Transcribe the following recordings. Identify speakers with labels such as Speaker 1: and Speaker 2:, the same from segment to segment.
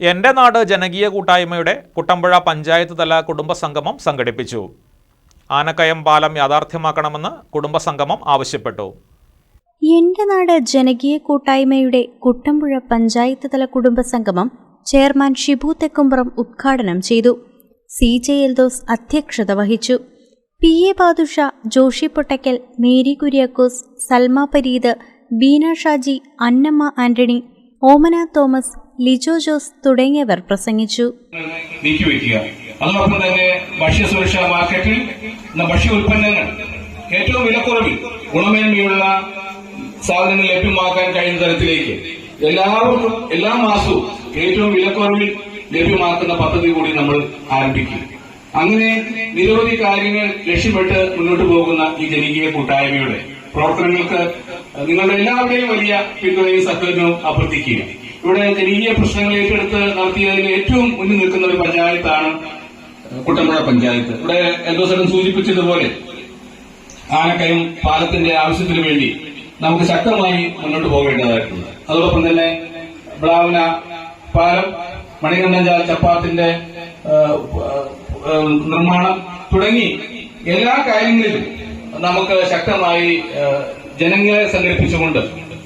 Speaker 1: എന്റെ നാട് ജനകീയ കൂട്ടായ്മയുടെ കുട്ടമ്പുഴ പഞ്ചായത്ത് തല കുടുംബസംഗമം സംഘടിപ്പിച്ചു. ആനക്കയം പാലം യാഥാർത്ഥ്യമാക്കണമെന്ന് കുടുംബസംഗമം ആവശ്യപ്പെട്ടു.
Speaker 2: എന്റെ നാട് ജനകീയ കൂട്ടായ്മയുടെ കുട്ടമ്പുഴ പഞ്ചായത്ത് തല കുടുംബസംഗമം ചെയർമാൻ ഷിബു തെക്കുംപുറം ഉദ്ഘാടനം ചെയ്തു. സി ജെ എൽദോസ് അധ്യക്ഷത വഹിച്ചു. പി എ ബാദുഷ ജോഷി പൊട്ടക്കൽ മേരി കുര്യാക്കോസ് സൽമ പരീദ് ബീന ഷാജി അന്നമ്മ ആന്റണി ഓമന തോമസ് ലിജോ ജോസ് തുടങ്ങിയവർ പ്രസംഗിച്ചു.
Speaker 3: അതോടൊപ്പം തന്നെ ഭക്ഷ്യസുരക്ഷാ മാർക്കറ്റിൽ ഭക്ഷ്യ ഉൽപ്പന്നങ്ങൾ ഏറ്റവും വിലക്കുറവിൽ ഗുണമേന്മയുള്ള സാധനങ്ങൾ ലഭ്യമാക്കാൻ കഴിയുന്ന തരത്തിലേക്ക് എല്ലാവർക്കും എല്ലാ മാസവും ഏറ്റവും വിലക്കുറവിൽ ലഭ്യമാക്കുന്ന പദ്ധതി കൂടി നമ്മൾ ആരംഭിക്കും. അങ്ങനെ നിരവധി കാര്യങ്ങൾ ലക്ഷ്യമിട്ട് മുന്നോട്ട് പോകുന്ന ഈ ജനകീയ കൂട്ടായ്മയുടെ പ്രവർത്തനങ്ങൾക്ക് നിങ്ങളുടെ എല്ലാവരുടെയും വലിയ പിന്തുണയും സഹകരണവും അഭ്യർത്ഥിക്കുക. ഇവിടെ ജനകീയ പ്രശ്നങ്ങൾ ഏറ്റെടുത്ത് നടത്തിയതിൽ ഏറ്റവും മുന്നിൽ നിൽക്കുന്ന ഒരു പഞ്ചായത്താണ് കുട്ടമ്പുഴ പഞ്ചായത്ത്. ഇവിടെ എന്തോ സ്ഥലം സൂചിപ്പിച്ചതുപോലെ ആനക്കയം പാലത്തിന്റെ ആവശ്യത്തിന് വേണ്ടി നമുക്ക് ശക്തമായി മുന്നോട്ട് പോകേണ്ടതായിട്ടുണ്ട്. അതോടൊപ്പം തന്നെ ബ്ലാവന പാലം മണികണ്ഠഞ്ചാൽ ചപ്പാത്തിന്റെ നിർമ്മാണം തുടങ്ങി എല്ലാ കാര്യങ്ങളിലും നമുക്ക് ശക്തമായി ജനങ്ങളെ സംഘടിപ്പിച്ചുകൊണ്ട്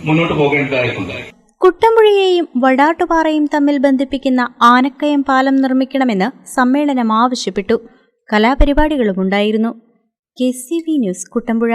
Speaker 3: മുന്നോട്ട് പോകേണ്ടതായിട്ടുണ്ട്.
Speaker 2: കുട്ടമ്പുഴയെയും വടാട്ടുപാറയും തമ്മിൽ ബന്ധിപ്പിക്കുന്ന ആനക്കയം പാലം നിർമ്മിക്കണമെന്ന് സമ്മേളനം ആവശ്യപ്പെട്ടു. കലാപരിപാടികളുമുണ്ടായിരുന്നു. K C V news Kuttampuzha.